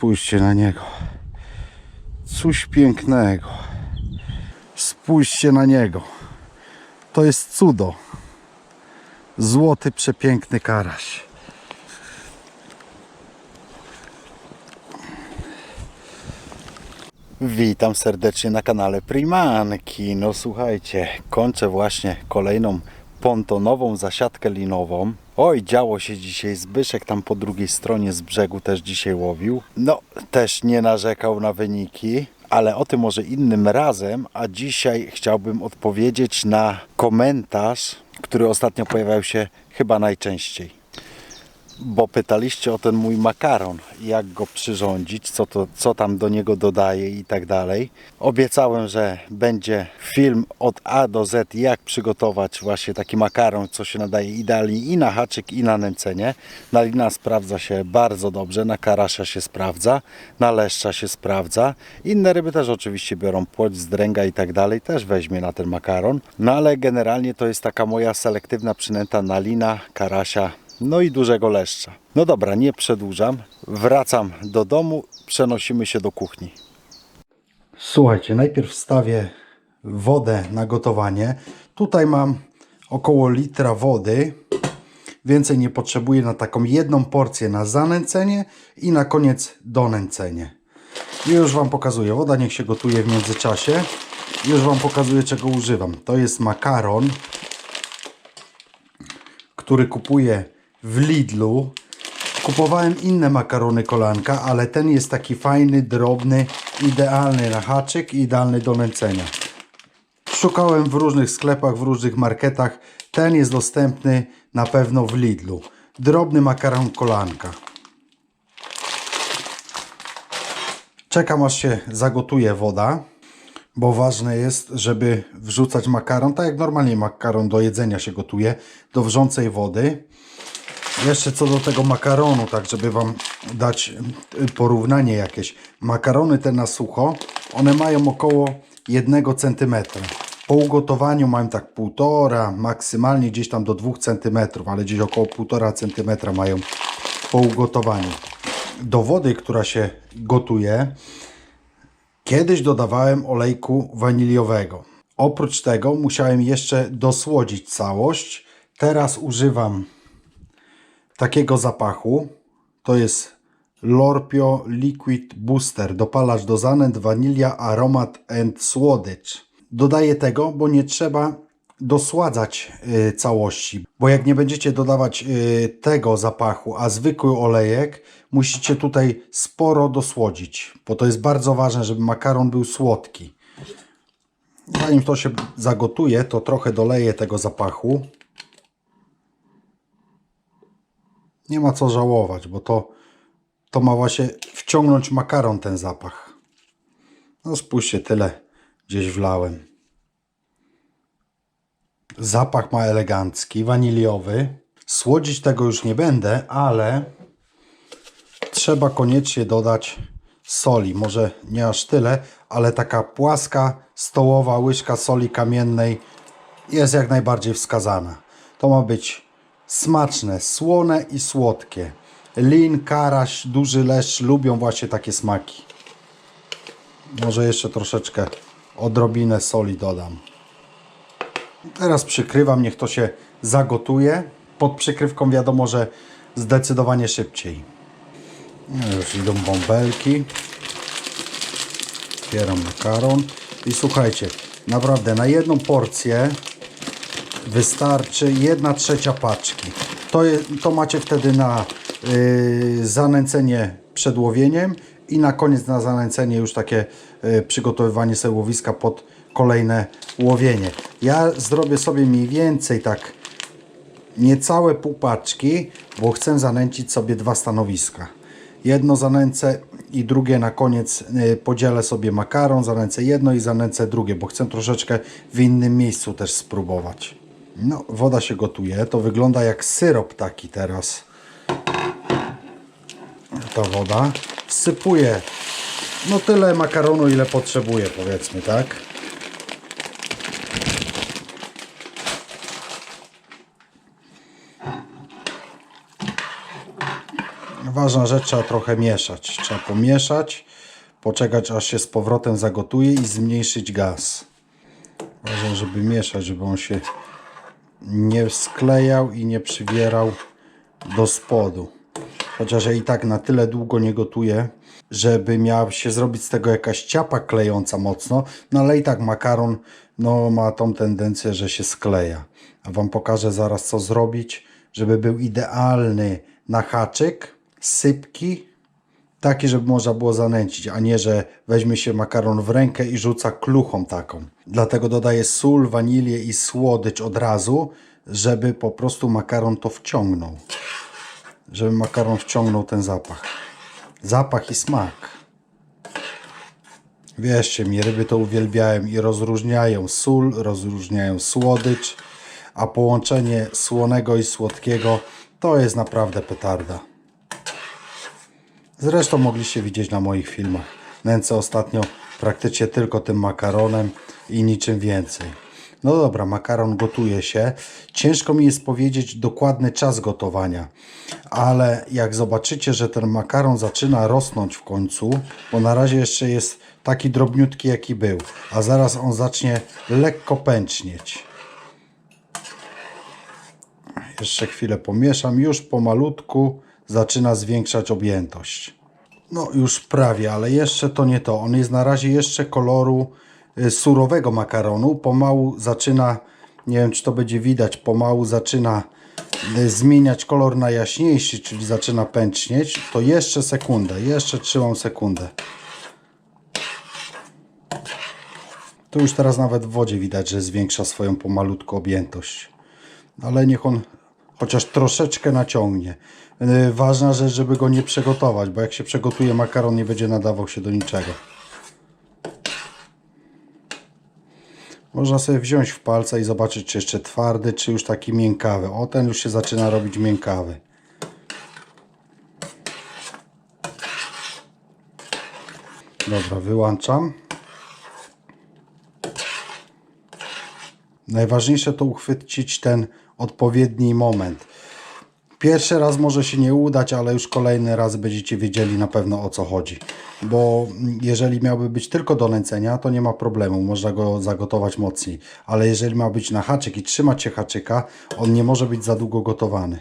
Spójrzcie na niego. Coś pięknego. Spójrzcie na niego. To jest cudo. Złoty, przepiękny karaś. Witam serdecznie na kanale Primanki. No słuchajcie, kończę właśnie kolejną pontonową zasiadkę linową. Oj, działo się dzisiaj. Zbyszek tam po drugiej stronie z brzegu też dzisiaj łowił. No, też nie narzekał na wyniki, ale o tym może innym razem. A dzisiaj chciałbym odpowiedzieć na komentarz, który ostatnio pojawiał się chyba najczęściej bo pytaliście o ten mój makaron, jak go przyrządzić, co, to, co tam do niego dodaję i tak dalej. Obiecałem, że będzie film od A do Z, jak przygotować właśnie taki makaron, co się nadaje idealnie i na haczyk, i na nęcenie. Na lina sprawdza się bardzo dobrze, na karasia się sprawdza, na leszcza się sprawdza. Inne ryby też oczywiście biorą płoć, zdręga i tak dalej, też weźmie na ten makaron. No ale generalnie to jest taka moja selektywna przynęta na lina, karasia, no i dużego leszcza. No dobra, nie przedłużam. Wracam do domu, przenosimy się do kuchni. Słuchajcie, najpierw wstawię wodę na gotowanie. Tutaj mam około litra wody. Więcej nie potrzebuję na taką jedną porcję na zanęcenie i na koniec donęcenie. I już Wam pokazuję. Woda niech się gotuje w międzyczasie. Już Wam pokazuję czego używam. To jest makaron który kupuję w Lidlu. Kupowałem inne makarony kolanka, ale ten jest taki fajny, drobny, idealny na haczyk idealny do nęcenia. Szukałem w różnych sklepach, w różnych marketach. Ten jest dostępny na pewno w Lidlu. Drobny makaron kolanka. Czekam aż się zagotuje woda, bo ważne jest, żeby wrzucać makaron, tak jak normalnie makaron do jedzenia się gotuje, do wrzącej wody. Jeszcze co do tego makaronu, tak żeby Wam dać y, porównanie jakieś. Makarony te na sucho, one mają około 1 cm. Po ugotowaniu mają tak 1,5, maksymalnie gdzieś tam do 2 cm, ale gdzieś około 1,5 cm mają po ugotowaniu. Do wody, która się gotuje, Kiedyś dodawałem olejku waniliowego. Oprócz tego musiałem jeszcze dosłodzić całość. Teraz używam takiego zapachu. To jest Lorpio Liquid Booster. Dopalacz do zanęt, wanilia, aromat and słodycz. Dodaję tego, bo nie trzeba dosładzać y, całości. Bo jak nie będziecie dodawać y, tego zapachu, a zwykły olejek, musicie tutaj sporo dosłodzić. Bo to jest bardzo ważne, żeby makaron był słodki. Zanim to się zagotuje, to trochę doleję tego zapachu. Nie ma co żałować, bo to, to ma właśnie wciągnąć makaron ten zapach. No spójrzcie, tyle gdzieś wlałem. Zapach ma elegancki, waniliowy. Słodzić tego już nie będę, ale trzeba koniecznie dodać soli. Może nie aż tyle, ale taka płaska, stołowa łyżka soli kamiennej jest jak najbardziej wskazana. To ma być smaczne, słone i słodkie. Lin, karaś, duży leszcz lubią właśnie takie smaki. Może jeszcze troszeczkę odrobinę soli dodam. Teraz przykrywam, niech to się zagotuje. Pod przykrywką wiadomo, że zdecydowanie szybciej. No już idą bąbelki. Otwieram makaron. I słuchajcie, naprawdę na jedną porcję wystarczy 1 trzecia paczki. To, je, to macie wtedy na yy, zanęcenie przed łowieniem i na koniec na zanęcenie już takie yy, przygotowywanie sobie łowiska pod kolejne łowienie. Ja zrobię sobie mniej więcej tak niecałe pół paczki, bo chcę zanęcić sobie dwa stanowiska. Jedno zanęcę i drugie na koniec y, podzielę sobie makaron, zanęcę jedno i zanęcę drugie, bo chcę troszeczkę w innym miejscu też spróbować. No, woda się gotuje. To wygląda jak syrop taki teraz. Ta woda. Wsypuję no tyle makaronu, ile potrzebuję, powiedzmy, tak? ważna rzecz, trzeba trochę mieszać. Trzeba pomieszać, poczekać aż się z powrotem zagotuje i zmniejszyć gaz. Ważne, żeby mieszać, żeby on się nie sklejał i nie przywierał do spodu. Chociaż ja i tak na tyle długo nie gotuję, żeby miała się zrobić z tego jakaś ciapa klejąca mocno, no ale i tak makaron no, ma tą tendencję, że się skleja. A Wam pokażę zaraz co zrobić, żeby był idealny na haczyk, sypki, taki, żeby można było zanęcić, a nie, że weźmie się makaron w rękę i rzuca kluchą taką. Dlatego dodaję sól, wanilię i słodycz od razu, żeby po prostu makaron to wciągnął. Żeby makaron wciągnął ten zapach. Zapach i smak. Wierzcie mi, ryby to uwielbiają i rozróżniają sól, rozróżniają słodycz, a połączenie słonego i słodkiego to jest naprawdę petarda. Zresztą mogliście widzieć na moich filmach. Nęcę ostatnio praktycznie tylko tym makaronem i niczym więcej. No dobra, makaron gotuje się. Ciężko mi jest powiedzieć dokładny czas gotowania, ale jak zobaczycie, że ten makaron zaczyna rosnąć w końcu, bo na razie jeszcze jest taki drobniutki jaki był, a zaraz on zacznie lekko pęcznieć. Jeszcze chwilę pomieszam, już pomalutku zaczyna zwiększać objętość. No już prawie, ale jeszcze to nie to. On jest na razie jeszcze koloru y, surowego makaronu. Pomału zaczyna, nie wiem czy to będzie widać, pomału zaczyna y, zmieniać kolor na jaśniejszy, czyli zaczyna pęcznieć. To jeszcze sekundę, jeszcze trzymam sekundę. Tu już teraz nawet w wodzie widać, że zwiększa swoją pomalutku objętość. Ale niech on chociaż troszeczkę naciągnie. Yy, Ważna rzecz, żeby go nie przegotować, bo jak się przegotuje makaron nie będzie nadawał się do niczego. Można sobie wziąć w palce i zobaczyć, czy jeszcze twardy, czy już taki miękkawy. O, ten już się zaczyna robić miękkawy. Dobra, wyłączam. Najważniejsze to uchwycić ten odpowiedni moment. Pierwszy raz może się nie udać, ale już kolejny raz będziecie wiedzieli na pewno o co chodzi. Bo jeżeli miałby być tylko do nęcenia, to nie ma problemu, można go zagotować mocniej. Ale jeżeli ma być na haczyk i trzymać się haczyka, on nie może być za długo gotowany.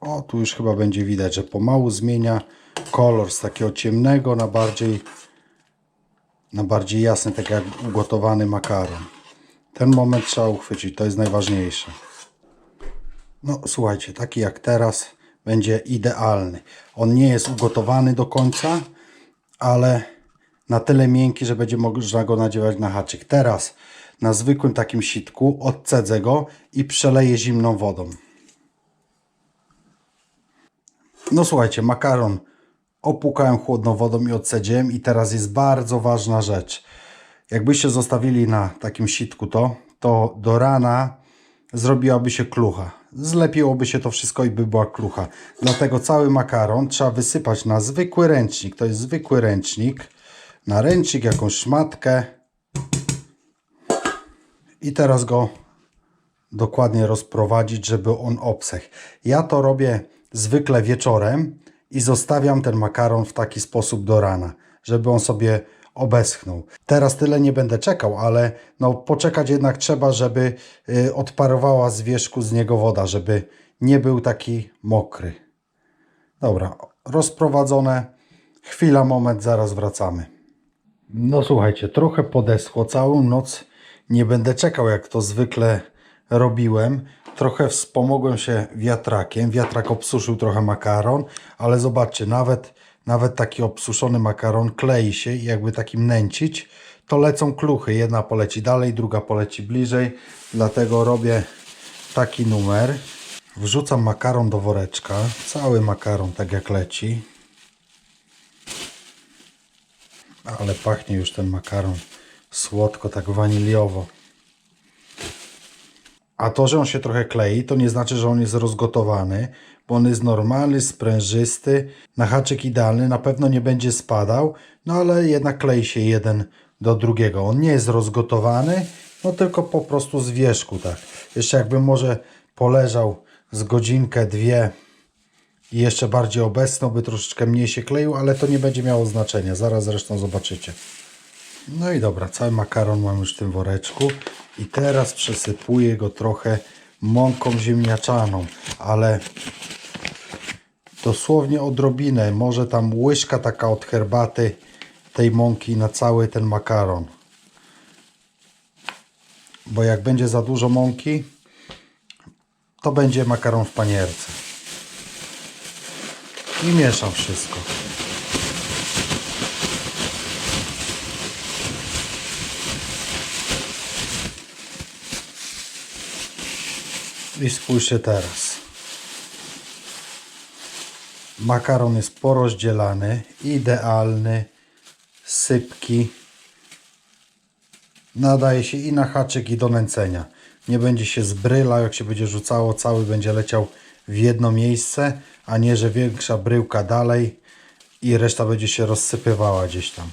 O, tu już chyba będzie widać, że pomału zmienia kolor z takiego ciemnego na bardziej na bardziej jasny, tak jak ugotowany makaron. Ten moment trzeba uchwycić, to jest najważniejsze. No słuchajcie, taki jak teraz będzie idealny. On nie jest ugotowany do końca, ale na tyle miękki, że będzie można go nadziewać na haczyk. Teraz na zwykłym takim sitku odcedzę go i przeleję zimną wodą. No słuchajcie, makaron opłukałem chłodną wodą i odcedziłem i teraz jest bardzo ważna rzecz. Jakbyście zostawili na takim sitku to, to do rana zrobiłaby się klucha. Zlepiłoby się to wszystko i by była klucha. Dlatego cały makaron trzeba wysypać na zwykły ręcznik. To jest zwykły ręcznik. Na ręcznik jakąś szmatkę. I teraz go dokładnie rozprowadzić, żeby on obsechł. Ja to robię zwykle wieczorem i zostawiam ten makaron w taki sposób do rana, żeby on sobie obeschnął. Teraz tyle nie będę czekał, ale no poczekać jednak trzeba, żeby y, odparowała z wierzchu z niego woda, żeby nie był taki mokry. Dobra, rozprowadzone. Chwila, moment, zaraz wracamy. No słuchajcie, trochę podeschło. Całą noc nie będę czekał, jak to zwykle robiłem. Trochę wspomogłem się wiatrakiem. Wiatrak obsuszył trochę makaron, ale zobaczcie, nawet, nawet taki obsuszony makaron klei się i jakby takim nęcić, to lecą kluchy. Jedna poleci dalej, druga poleci bliżej. Dlatego robię taki numer. Wrzucam makaron do woreczka. Cały makaron tak jak leci. Ale pachnie już ten makaron słodko, tak waniliowo. A to, że on się trochę klei, to nie znaczy, że on jest rozgotowany, bo on jest normalny, sprężysty, na haczyk idealny, na pewno nie będzie spadał, no ale jednak klei się jeden do drugiego. On nie jest rozgotowany, no tylko po prostu z wierzchu, tak. Jeszcze jakbym może poleżał z godzinkę, dwie i jeszcze bardziej obecną, by troszeczkę mniej się kleił, ale to nie będzie miało znaczenia. Zaraz zresztą zobaczycie. No i dobra, cały makaron mam już w tym woreczku i teraz przesypuję go trochę mąką ziemniaczaną, ale dosłownie odrobinę, może tam łyżka taka od herbaty tej mąki na cały ten makaron. Bo jak będzie za dużo mąki, to będzie makaron w panierce. I mieszam wszystko. I spójrzcie teraz. Makaron jest porozdzielany, idealny, sypki. Nadaje się i na haczyk, i do nęcenia. Nie będzie się zbrylał, jak się będzie rzucało, cały będzie leciał w jedno miejsce, a nie, że większa bryłka dalej i reszta będzie się rozsypywała gdzieś tam.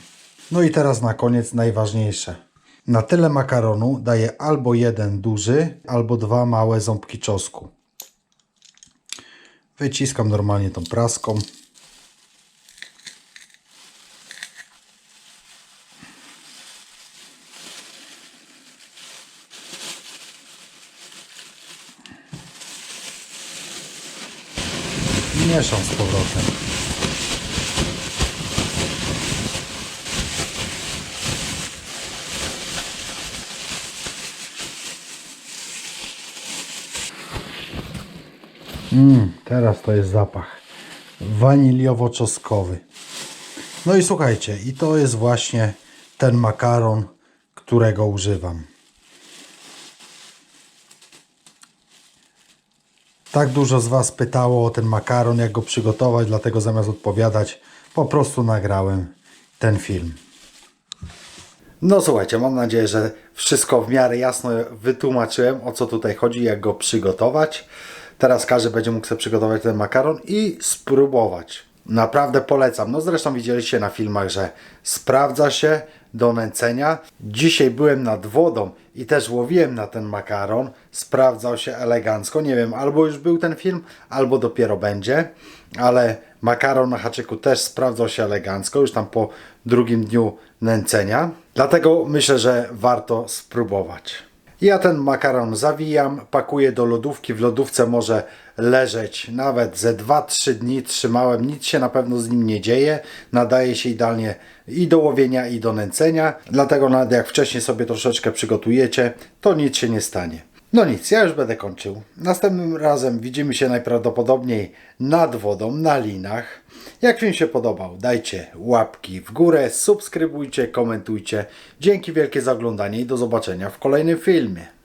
No i teraz na koniec najważniejsze. Na tyle makaronu daję albo jeden duży, albo dwa małe ząbki czosnku. Wyciskam normalnie tą praską. Mieszam z powrotem. Mm, teraz to jest zapach waniliowo-czosnkowy. No i słuchajcie, i to jest właśnie ten makaron, którego używam. Tak dużo z Was pytało o ten makaron, jak go przygotować, dlatego zamiast odpowiadać, po prostu nagrałem ten film. No słuchajcie, mam nadzieję, że wszystko w miarę jasno wytłumaczyłem, o co tutaj chodzi, jak go przygotować. Teraz każdy będzie mógł sobie przygotować ten makaron i spróbować. Naprawdę polecam. No zresztą widzieliście na filmach, że sprawdza się do nęcenia. Dzisiaj byłem nad wodą i też łowiłem na ten makaron. Sprawdzał się elegancko. Nie wiem, albo już był ten film, albo dopiero będzie. Ale makaron na haczyku też sprawdzał się elegancko, już tam po drugim dniu nęcenia. Dlatego myślę, że warto spróbować. Ja ten makaron zawijam, pakuję do lodówki. W lodówce może leżeć nawet ze 2-3 dni. Trzymałem, nic się na pewno z nim nie dzieje. Nadaje się idealnie i do łowienia, i do nęcenia. Dlatego nawet jak wcześniej sobie troszeczkę przygotujecie, to nic się nie stanie. No nic, ja już będę kończył. Następnym razem widzimy się najprawdopodobniej nad wodą, na linach. Jak film się podobał, dajcie łapki w górę, subskrybujcie, komentujcie. Dzięki wielkie za oglądanie i do zobaczenia w kolejnym filmie.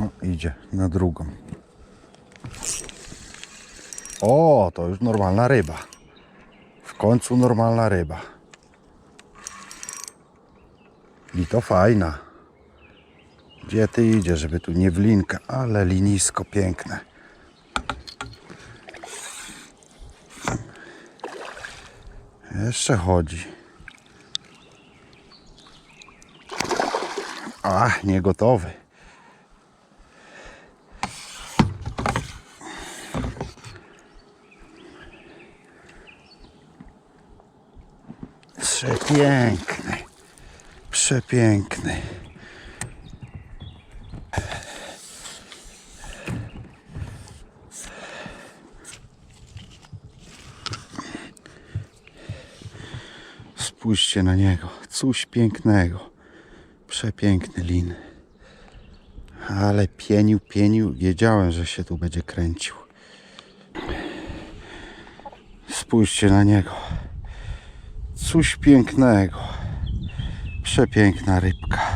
No, idzie na drugą. O, to już normalna ryba. W końcu normalna ryba. I to fajna. Gdzie ty idziesz, żeby tu nie wlinka, ale linisko piękne. Jeszcze chodzi. A, nie gotowy. Przepiękny. Przepiękny. Spójrzcie na niego. Coś pięknego. Przepiękny lin. Ale pienił, pienił. Wiedziałem, że się tu będzie kręcił. Spójrzcie na niego. Coś pięknego. Przepiękna rybka.